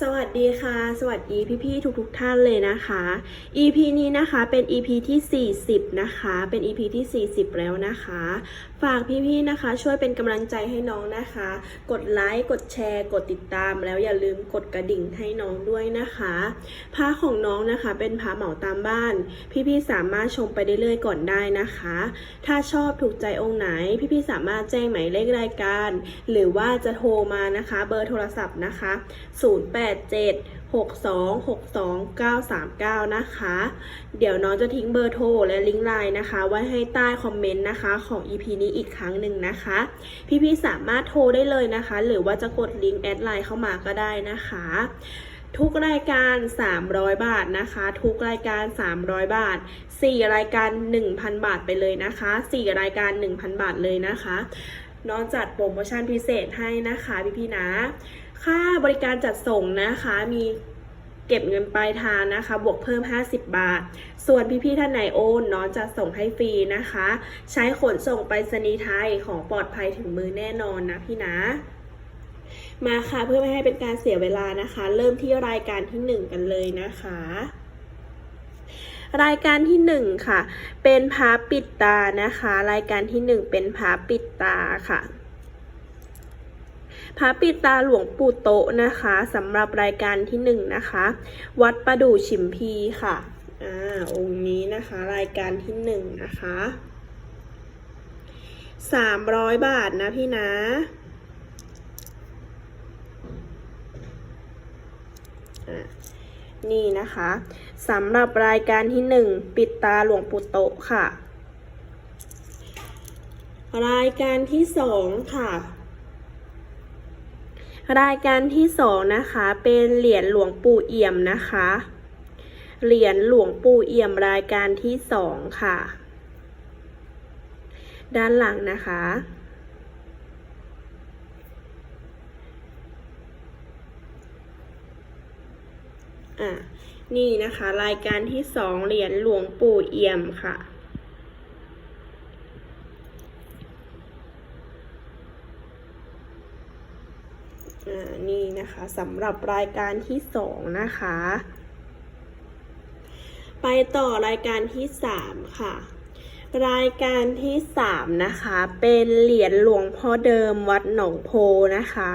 สวัสดีค่ะ สวัสดีพี่ๆทุกๆท่านเลยนะคะ EP นี้นะคะเป็น EP ที่ 40 นะคะ เป็น EP ที่ 40 แล้วนะคะ ฝากพี่ๆนะคะ ช่วยเป็นกำลังใจให้น้องนะคะ กดไลค์กดแชร์ กดติดตาม แล้วอย่าลืมกดกระดิ่งให้น้องด้วยนะคะผ้าของน้องนะคะ เป็นผ้าเหมาตามบ้าน พี่ๆสามารถชมไปได้เรื่อยๆก่อนได้นะคะ ถ้าชอบถูกใจองค์ไหน พี่ๆสามารถแจ้งหมายเลขรายการ หรือว่าจะโทรมานะคะ เบอร์โทรศัพท์นะคะ 087 62 62 939 นะคะ เดี๋ยวน้องจะทิ้งเบอร์โทรและลิงก์ไลน์นะคะ ไว้ให้ใต้คอมเมนต์นะคะของ EP นี้อีกครั้งหนึ่งนะคะ พี่ๆสามารถโทรได้เลยนะคะ หรือว่าจะกดลิงก์แอดไลน์เข้ามาก็ได้นะคะ ทุกรายการ 300 บาทนะคะ ทุกรายการ 300 บาท 4 รายการ 1,000 บาทไปเลยนะคะ 4 รายการ 1,000 บาทเลยนะคะน้องจัดโปรโมชั่นพิเศษให้นะคะพี่ๆนะ ค่าบริการจัดส่งนะคะมีเก็บเงินปลายทางนะคะ บวกเพิ่ม 50 บาท ส่วนพี่ๆท่านไหนโอนน้องจะส่งให้ฟรีนะคะ ใช้ขนส่งไปรษณีย์ไทยของปลอดภัยถึงมือแน่นอนนะพี่นะ มาค่ะเพื่อไม่ให้เป็นการเสียเวลานะคะ เริ่มที่รายการที่หนึ่งกันเลยนะคะ รายการที่หนึ่งค่ะ เป็นพาปิดตานะคะ รายการที่หนึ่งเป็นพาปิดตาค่ะ พระปิดตาหลวงปู่โตะนะคะสำหรับรายการที่หนึ่งนะคะ วัดประดู่ฉิมพีค่ะอ่าองค์นี้นะคะรายการที่หนึ่งนะคะสามร้อยบาทนะพี่นะอะนี่นะคะสำหรับรายการที่หนึ่งปิดตาหลวงปู่โตะค่ะ รายการที่สองค่ะ รายการที่สองนะคะ เป็นเหรียญหลวงปู่เอี่ยมนะคะ เหรียญหลวงปู่เอี่ยมรายการที่สองค่ะ ด้านหลังนะคะอะนี่นะคะ รายการที่สองเหรียญหลวงปู่เอี่ยมค่ะ อ่านี่นะคะสำหรับรายการที่สองนะคะ ไปต่อรายการที่สามค่ะ รายการที่สามนะคะ เป็นเหรียญหลวงพ่อเดิมวัดหนองโพนะคะ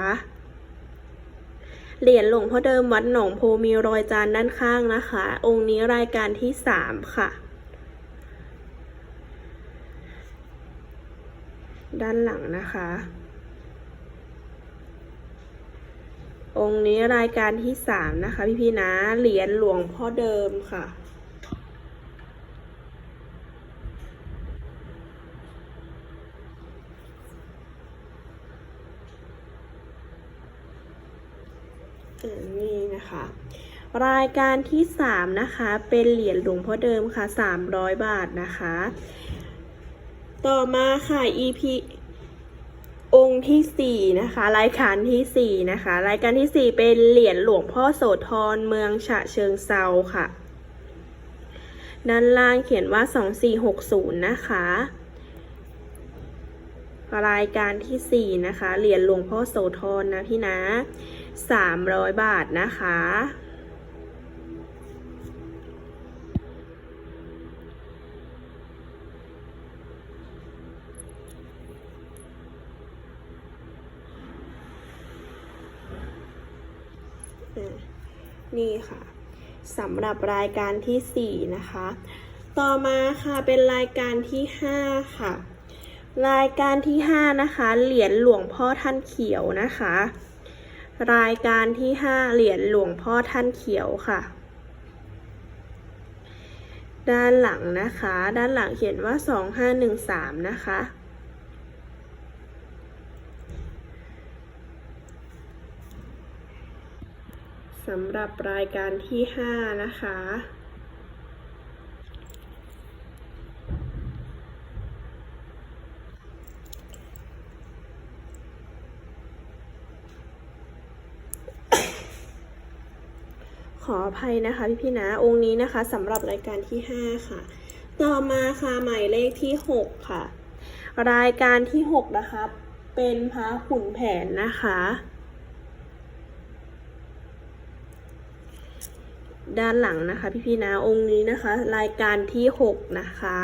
เหรียญหลวงพ่อเดิมวัดหนองโพมีรอยจานด้านข้างนะคะ องค์นี้รายการที่สามค่ะ ด้านหลังนะคะ องค์นี้รายการที่สามนะคะ พี่พี่ๆนะ เหรียญหลวงพ่อเดิมค่ะ นี่นะคะ รายการที่สามนะคะ เป็นเหรียญหลวงพ่อเดิมค่ะสามร้อยบาทนะคะ ต่อมาค่ะ EP องค์ที่สี่นะคะ รายการที่สี่นะคะ รายการที่สี่เป็นเหรียญหลวงพ่อโสธรเมืองฉะเชิงเซาค่ะ ด้านล่างเขียนว่า 2460 นะคะ รายการที่สี่นะคะ เหรียญหลวงพ่อโสธรนะพี่นะ 300 บาทนะคะ นี่ค่ะสำหรับรายการที่ 4 นะคะ ต่อมาค่ะเป็นรายการที่ 5 ค่ะ รายการที่ 5 นะคะ เหรียญหลวงพ่อท่านเขียวนะคะ รายการที่ 5 เหรียญหลวงพ่อท่านเขียวค่ะ ด้านหลังนะคะ ด้านหลังเขียนว่า 2513 นะคะ สำหรับรายการที่ 5 นะคะ ขออภัยนะคะพี่พี่นะ องค์นี้นะคะสำหรับรายการที่ 5 ค่ะ ต่อมาค่ะหมายเลขที่ 6 ค่ะ รายการที่ 6 นะคะ เป็นพระขุนแผนนะคะ ด้านหลังนะคะ พี่ๆนะองค์นี้นะคะ รายการที่หกนะคะ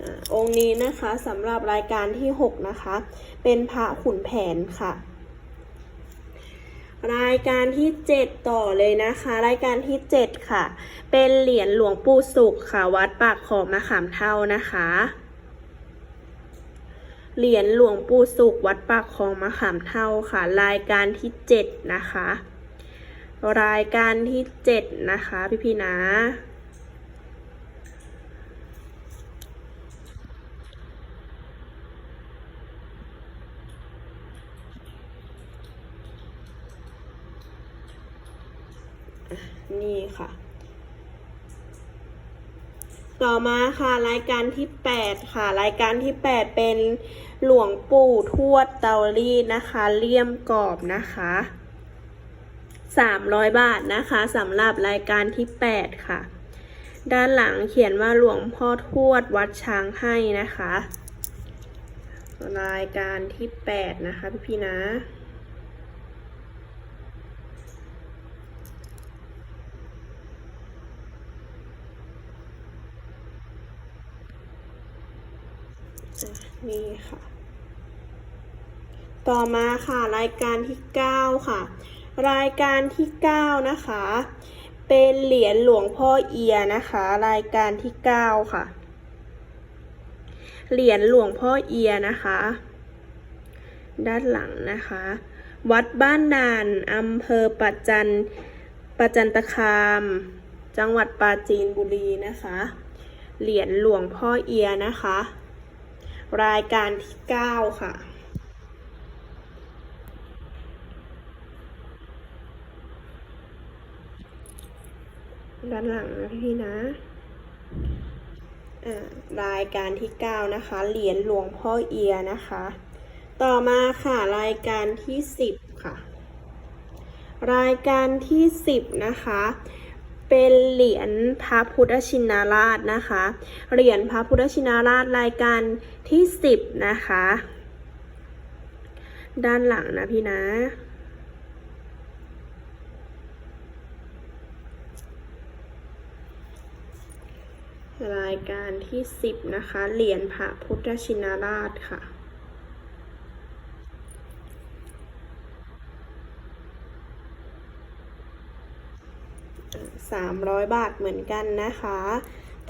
อ่าองค์นี้นะคะสำหรับรายการที่ 6 นะคะ เป็นพระขุนแผนค่ะ รายการที่ 7 ต่อเลยนะคะ รายการที่ 7 ค่ะ เป็นเหรียญหลวงปู่สุขค่ะ วัดปากของมะขามเท่านะคะ เหรียญหลวงปู่สุขวัดปากของมะขามเท่าค่ะ รายการที่ 7 นะคะ รายการที่ 7 นะคะ พี่พี่ๆนะ นี่ค่ะ ต่อมาค่ะรายการที่ 8 ค่ะ รายการที่ 8 เป็นหลวงปู่ทวดเตารีดนะคะเลี่ยมกรอบนะคะ300 บาทนะคะสำหรับรายการที่ 8 ค่ะ ด้านหลังเขียนว่าหลวงพ่อทวดวัดช้างให้นะคะ รายการที่ 8 นะคะพี่พี่นะ นี่ค่ะ ต่อมาค่ะรายการที่ 9 ค่ะ รายการที่ 9 นะคะ เป็นเหรียญหลวงพ่อเอียนะคะ รายการที่ 9 ค่ะ เหรียญหลวงพ่อเอียนะคะ ด้านหลังนะคะ วัดบ้านนานอำเภอปัจจันปัจจันตคาม จังหวัดปราจีนบุรีนะคะ เหรียญหลวงพ่อเอียนะคะ รายการที่ 9 ค่ะ ด้านหลังนะพี่นะอ่ารายการที่ 9 นะคะ เหรียญหลวงพ่อเอียนะคะ ต่อมาค่ะรายการที่ 10 ค่ะ รายการที่ 10 นะคะ เป็นเหรียญพระพุทธชินราชนะคะ เหรียญพระพุทธชินราชรายการที่ 10 นะคะ ด้านหลังนะพี่นะรายการที่ 10 นะคะ เหรียญพระพุทธชินราชค่ะ 300 บาทเหมือนกันนะคะ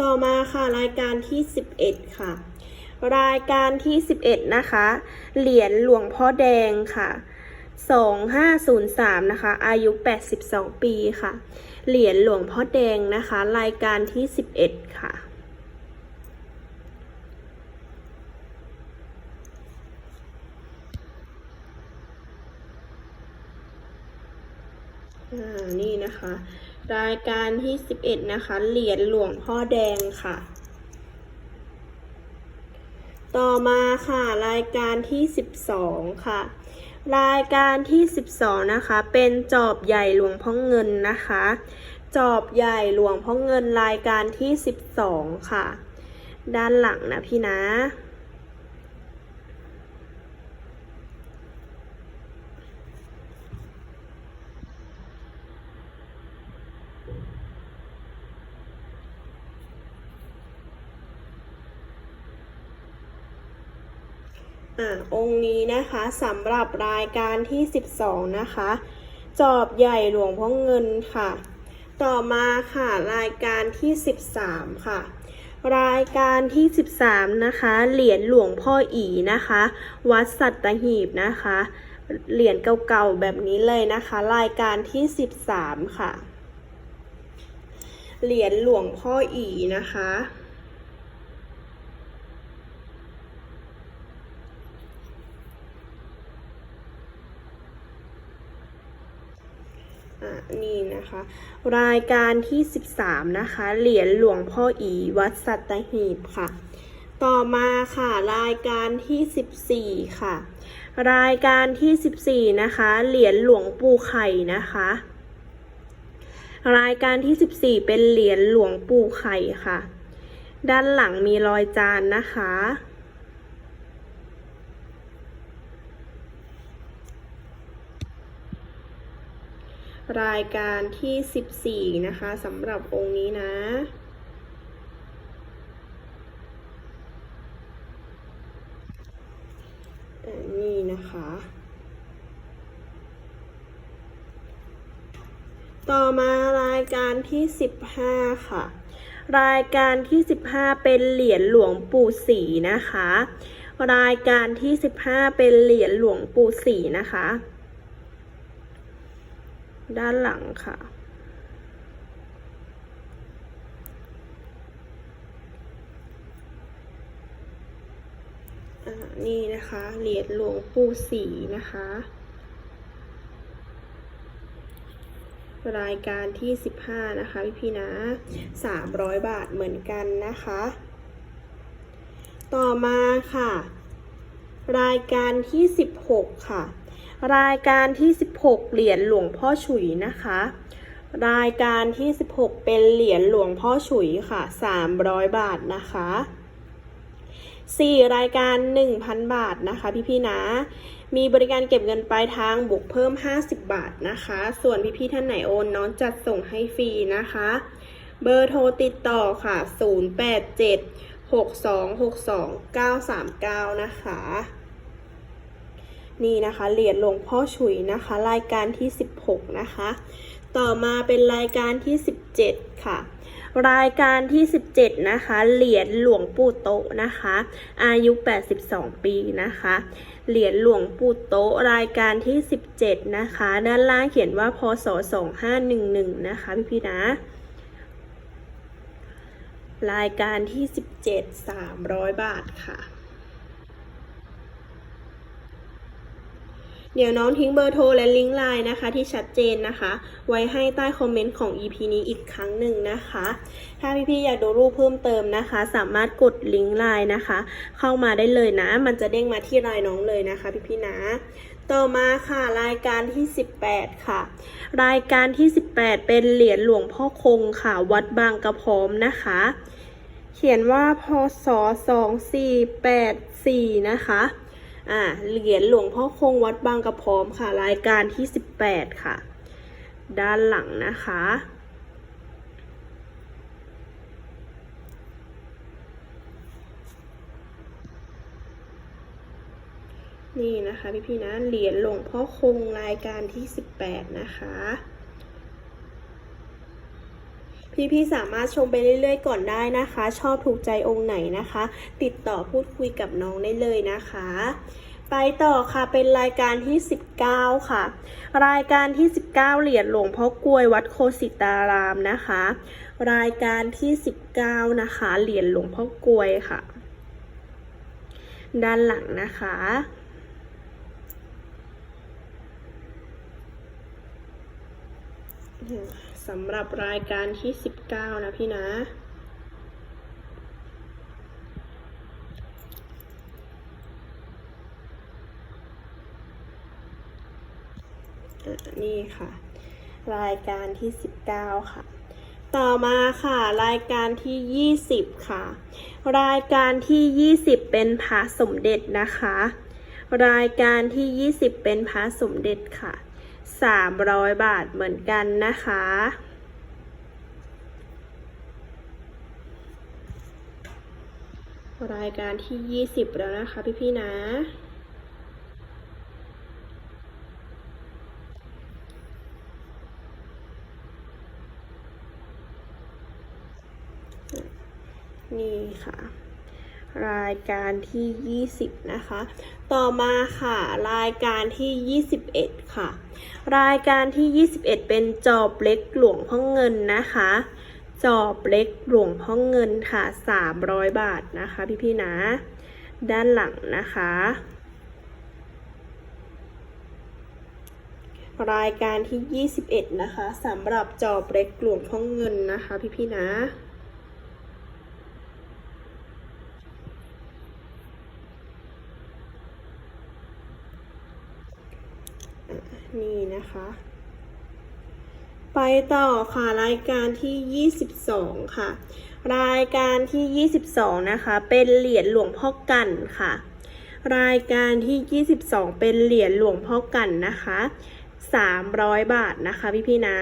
ต่อมาค่ะรายการที่ 11 ค่ะ รายการที่ 11 นะคะ เหรียญหลวงพ่อแดงค่ะ 2503 นะคะ อายุ 82 ปีค่ะ เหรียญหลวงพ่อแดงนะคะ รายการที่ 11 ค่ะอ่านี่นะคะ รายการที่11นะคะ เหรียญหลวงพ่อแดงค่ะ ต่อมาค่ะรายการที่12ค่ะ รายการที่12นะคะ เป็นจอบใหญ่หลวงพ่อเงินนะคะ จอบใหญ่หลวงพ่อเงินรายการที่12ค่ะ ด้านหลังนะพี่นะ อ่าองค์นี้นะคะสำหรับรายการที่ 12 นะคะ จอบใหญ่หลวงพ่อเงินค่ะ ต่อมาค่ะรายการที่ 13 ค่ะ รายการที่ 13 นะคะ เหรียญหลวงพ่ออีนะคะ วัดสัตหีบนะคะ เหรียญเก่าๆแบบนี้เลยนะคะ รายการที่ 13 ค่ะ เหรียญหลวงพ่ออีนะคะ อ่า นะคะ รายการที่ 13 นะคะ เหรียญหลวงพ่ออีวัดสัตหีบค่ะ ต่อมาค่ะ รายการที่ 14 ค่ะ รายการที่ 14 นะคะ เหรียญหลวงปู่ไข่นะคะ รายการที่ 14 เป็นเหรียญหลวงปู่ไข่ค่ะ ด้านหลังมีรอยจานนะคะ รายการที่ 14 นะคะสำหรับองค์นี้นะนี่นะคะ ต่อมารายการที่ 15 ค่ะ รายการที่ 15 เป็นเหรียญหลวงปู่ศรีนะคะ รายการที่ 15 เป็นเหรียญหลวงปู่ศรีนะคะ ด้านหลังค่ะ นี่นะคะเหรียญหลวงปู่ศรีนะคะ รายการที่ 15 นะคะ พี่พี่นะ 300 บาทเหมือนกันนะคะ ต่อมาค่ะ รายการที่ 16 ค่ะ รายการที่ 16 เหรียญหลวงพ่อฉุยนะคะ รายการที่ 16 เป็นเหรียญหลวงพ่อฉุยค่ะ 300 บาทนะคะ 4 รายการ 1,000 บาทนะคะ พี่ๆนะ มีบริการเก็บเงินปลายทางบวกเพิ่ม 50 บาทนะคะ ส่วนพี่ๆท่านไหนโอนน้องจัดส่งให้ฟรีนะคะ เบอร์โทรติดต่อค่ะ 087 6262 939 นะคะ นี่นะคะเหรียญหลวงพ่อฉุยนะคะ รายการที่ 16 นะคะ ต่อมาเป็นรายการที่ 17 ค่ะ รายการที่ 17 นะคะ เหรียญหลวงปู่โตะนะคะ อายุ 82 ปีนะคะ เหรียญหลวงปู่โตะรายการที่ 17 นะคะ ด้านล่างเขียนว่าพศ 2511 นะคะพี่พี่ๆนะรายการที่ 17 300 บาทค่ะ เดี๋ยวน้องทิ้งเบอร์โทรและลิงก์ไลน์นะคะที่ชัดเจนนะคะ ไว้ให้ใต้คอมเมนต์ของ EP นี้อีกครั้งหนึ่งนะคะ ถ้าพี่ๆอยากดูรูปเพิ่มเติมนะคะ สามารถกดลิงก์ไลน์นะคะ เข้ามาได้เลยนะ มันจะเด้งมาที่ไลน์น้องเลยนะคะ พี่ๆนะต่อมาค่ะรายการที่ 18 ค่ะ รายการที่ 18 เป็นเหรียญหลวงพ่อคงค่ะ วัดบางกระพร้อมนะคะ เขียนว่าพศ2484นะคะ อ่าเหรียญหลวงพ่อคงวัดบางกระพร้อมค่ะ รายการที่ 18 ค่ะ ด้านหลังนะคะ นี่นะคะพี่ๆนะเหรียญหลวงพ่อคงรายการที่ 18 นะคะ พี่ๆสามารถชมไปเรื่อยๆ ก่อนได้นะคะ ชอบถูกใจองค์ไหนนะคะ ติดต่อพูดคุยกับน้องได้เลยนะคะ ไปต่อค่ะเป็นรายการที่ 19 ค่ะ รายการที่ 19 เหรียญหลวงพ่อกลวยวัดโคสิตารามนะคะ รายการที่ 19 นะคะ เหรียญหลวงพ่อกลวยค่ะ ด้านหลังนะคะ สำหรับรายการที่ 19 นะพี่นะ นี่ค่ะ รายการที่ 19 ค่ะ ต่อมาค่ะ รายการที่ 20 ค่ะ รายการที่ 20 เป็นพระสมเด็จนะคะ รายการที่ 20 เป็นพระสมเด็จค่ะ 300 บาทเหมือนกันนะคะ รายการที่ 20 แล้วนะคะพี่ๆนะ นี่ค่ะ รายการที่ 20 นะคะ ต่อมาค่ะ รายการที่ 21 ค่ะ รายการที่ 21 เป็นจอบเล็กหลวงพ่อเงินนะคะ จอบเล็กหลวงพ่อเงินค่ะ 300 บาทนะคะ พี่ๆนะ ด้านหลังนะคะ รายการที่ 21 นะคะสำหรับจอบเล็กหลวงพ่อเงินนะคะ พี่ๆนะ นี่นะคะ ไปต่อค่ะรายการที่ 22 ค่ะ รายการที่ 22 นะคะ เป็นเหรียญหลวงพ่อกันค่ะ รายการที่ 22 เป็นเหรียญหลวงพ่อกันนะคะ 300 บาทนะคะพี่พี่นะ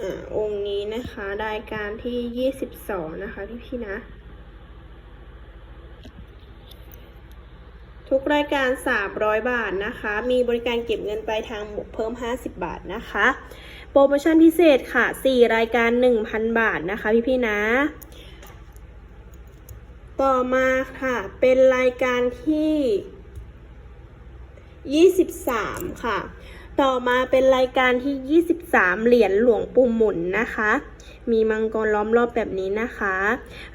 อ่าองค์นี้นะคะรายการที่ 22 นะคะพี่พี่นะ ทุกรายการ 300 บาทนะคะ มีบริการเก็บเงินปลายทางบวกเพิ่ม 50 บาทนะคะ โปรโมชั่นพิเศษค่ะ 4 รายการ 1,000 บาทนะคะพี่พี่ๆนะ ต่อมาค่ะ เป็นรายการที่ 23 ค่ะ ต่อมาเป็นรายการที่ 23 เหรียญหลวงปู่หมุนนะคะ มีมังกรล้อมรอบแบบนี้นะคะ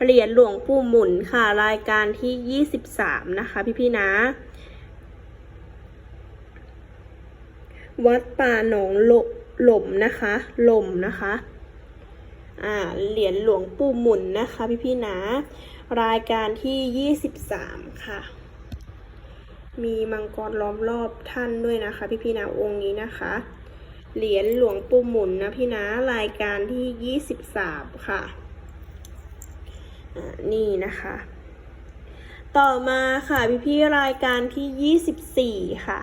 เหรียญหลวงปู่หมุนค่ะ รายการที่ 23 นะคะ พี่ๆนะ วัดป่าหนองหลหล่มนะคะหล่มนะคะ อ่า เหรียญหลวงปู่หมุนนะคะ พี่ๆนะ รายการที่ 23 ค่ะ มีมังกรล้อมรอบท่านด้วยนะคะ พี่พี่นะองค์นี้นะคะ เหรียญหลวงปู่หมุนนะพี่นะรายการที่ 23 ค่ะอ่านี่นะคะ ต่อมาค่ะพี่พี่รายการที่ 24 ค่ะ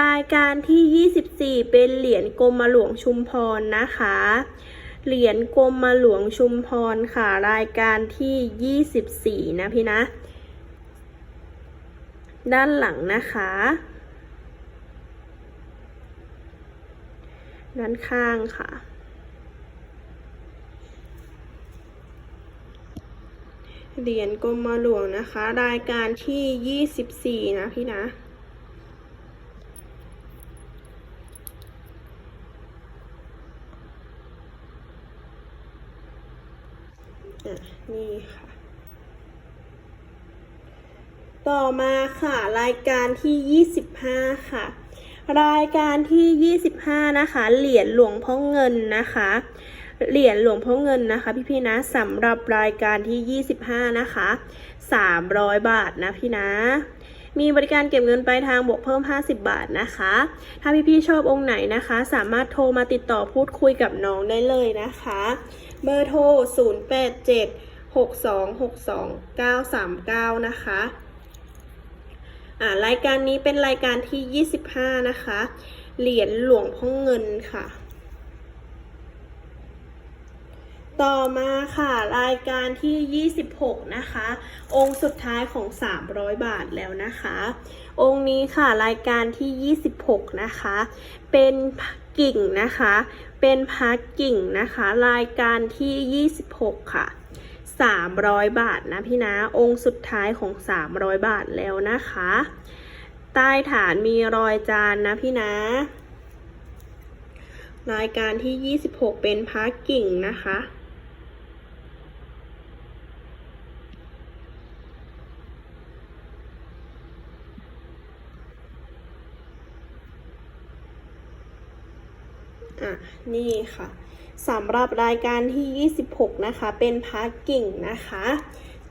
รายการที่ 24 เป็นเหรียญกรมหลวงชุมพรนะคะเหรียญกรมหลวงชุมพรค่ะ รายการที่ 24 นะพี่นะ ด้านหลังนะคะ ด้านข้างค่ะ เหรียญกรมหลวงนะคะ รายการที่24นะพี่นะอะนี่ค่ะ ต่อมาค่ะ รายการที่ 25 ค่ะ รายการที่ 25 นะคะ เหรียญหลวงพ่อเงินนะคะ เหรียญหลวงพ่อเงินนะคะพี่พี่ๆนะสำหรับรายการที่ 25 นะคะ 300 บาทนะพี่นะมีบริการเก็บเงินปลายทางบวกเพิ่ม 50 บาทนะคะ ถ้าพี่ๆชอบองค์ไหนนะคะ สามารถโทรมาติดต่อพูดคุยกับน้องได้เลยนะคะ เบอร์โทร 087 6262 939 นะคะ อ่ารายการนี้เป็นรายการที่ 25 นะคะ เหรียญหลวงพ่อเงินค่ะ ต่อมาค่ะ รายการที่ 26 นะคะ องค์สุดท้ายของ 300 บาทแล้วนะคะ องค์นี้ค่ะรายการที่ 26 นะคะ เป็นกิ่งนะคะ เป็นพักกิ่งนะคะ รายการที่ 26 ค่ะ 300 บาทนะพี่นะ องค์สุดท้ายของ 300 บาทแล้วนะคะ ใต้ฐานมีรอยจานนะพี่นะ รายการที่ 26 เป็นพักกิ่งนะคะอะ นี่ค่ะ สำหรับรายการที่ 26 นะคะ เป็นพาร์กิ่งนะคะ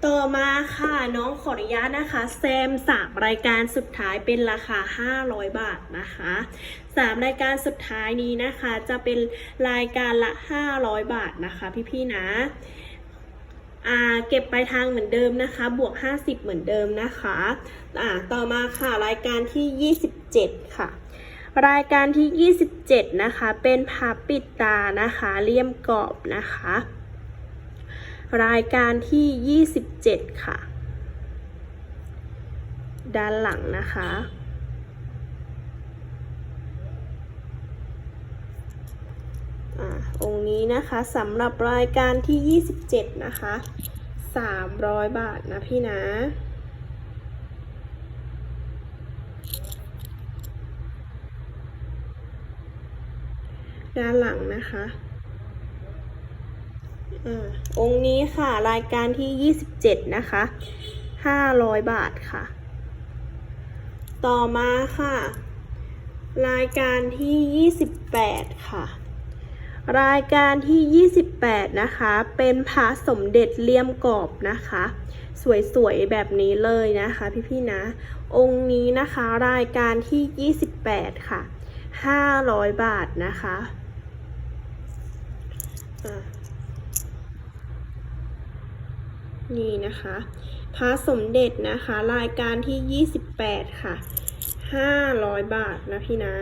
ต่อมาค่ะน้องขออนุญาตนะคะแซม3 รายการสุดท้ายเป็นราคา 500 บาทนะคะ3 รายการสุดท้ายนี้นะคะ จะเป็นรายการละ 500 บาทนะคะพี่ๆนะเก็บปลายทางเหมือนเดิมนะคะ บวก 50 เหมือนเดิมนะคะ ต่อมาค่ะรายการที่ 27 ค่ะ รายการที่ 27 นะคะ เป็นพับปิดตานะคะเลี่ยมกรอบนะคะ รายการที่ 27 ค่ะ ด้านหลังนะคะอองค์นี้นะคะสำหรับรายการที่ 27 นะคะ 300 บาทนะพี่นะ ด้านหลังนะคะองค์นี้ค่ะรายการที่ 27 นะคะ 500 บาทค่ะ ต่อมาค่ะ รายการที่ 28 ค่ะ รายการที่ 28 นะคะ เป็นพระสมเด็จเลี่ยมกรอบนะคะ สวยๆ แบบนี้เลยนะคะ พี่ๆนะ องค์นี้นะคะรายการที่ 28 ค่ะ 500 บาทนะคะ อะนี่นะคะพระสมเด็จนะคะ รายการที่ 28 ค่ะ 500 บาทนะพี่นะ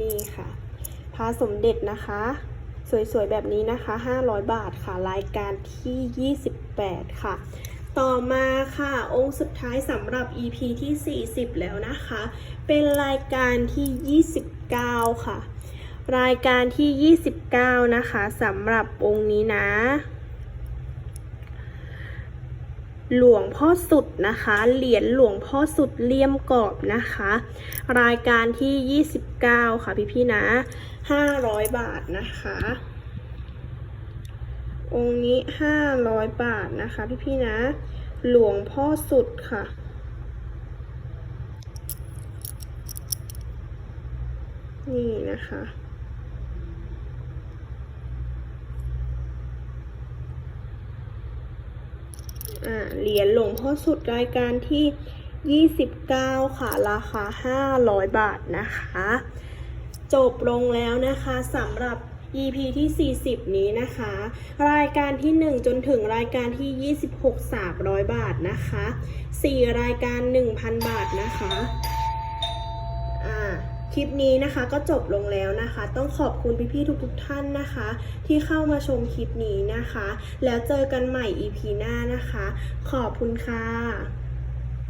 นี่ค่ะพระสมเด็จนะคะ สวยๆ แบบนี้นะคะ 500 บาทค่ะ รายการที่ 28 ค่ะ ต่อมาค่ะ องค์สุดท้ายสำหรับ EP ที่ 40 แล้วนะคะ เป็นรายการที่ 29 ค่ะ รายการที่ 29 นะคะสำหรับองค์นี้นะ หลวงพ่อสุดนะคะ เหรียญหลวงพ่อสุดเลี่ยมกรอบนะคะ รายการที่ 29 ค่ะพี่ๆนะ 500 บาทนะคะ องค์นี้500บาทนะคะพี่ๆนะ หลวงพ่อสุดค่ะ นี่นะคะเหรียญหลวงพ่อสุดรายการที่ 29 ค่ะ ราคา 500 บาทนะคะ จบลงแล้วนะคะสำหรับ EP ที่ 40 นี้นะคะ รายการที่ 1 จนถึงรายการที่ 26 300 บาทนะคะ 4 รายการ 1,000 บาทนะคะคลิปนี้นะคะก็จบลงแล้วนะคะ ต้องขอบคุณพี่ๆทุกๆท่านนะคะ ที่เข้ามาชมคลิปนี้นะคะ แล้วเจอกันใหม่ EP หน้านะคะ ขอบคุณค่ะ